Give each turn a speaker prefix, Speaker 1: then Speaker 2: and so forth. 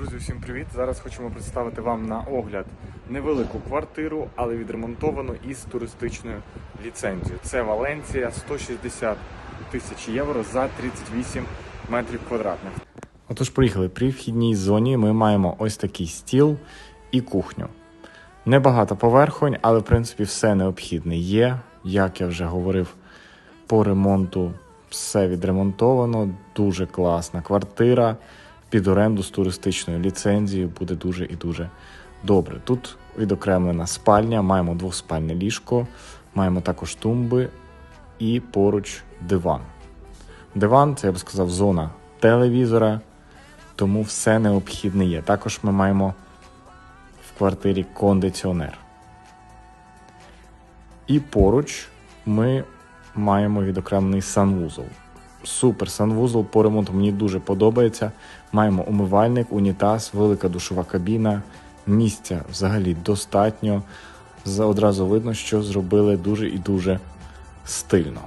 Speaker 1: Друзі, всім привіт! Зараз хочемо представити вам на огляд невелику квартиру, але відремонтовану із туристичною ліцензією. Це Валенція 160 тисяч євро за 38 метрів квадратних. Отож, приїхали. При вхідній зоні ми маємо ось такий стіл і кухню. Небагато поверхонь, але в принципі все необхідне є. Як я вже говорив, по ремонту все відремонтовано, дуже класна квартира. Під оренду з туристичною ліцензією буде дуже і дуже добре. Тут відокремлена спальня, маємо двоспальне ліжко, маємо також тумби і поруч диван. Диван це я б сказав зона телевізора, тому все необхідне є. Також ми маємо в квартирі кондиціонер. І поруч ми маємо відокремлений санвузол. Супер санвузол по ремонту мені дуже подобається. Маємо умивальник, унітаз, велика душова кабіна. Місця взагалі достатньо. Одразу видно, що зробили дуже і дуже стильно.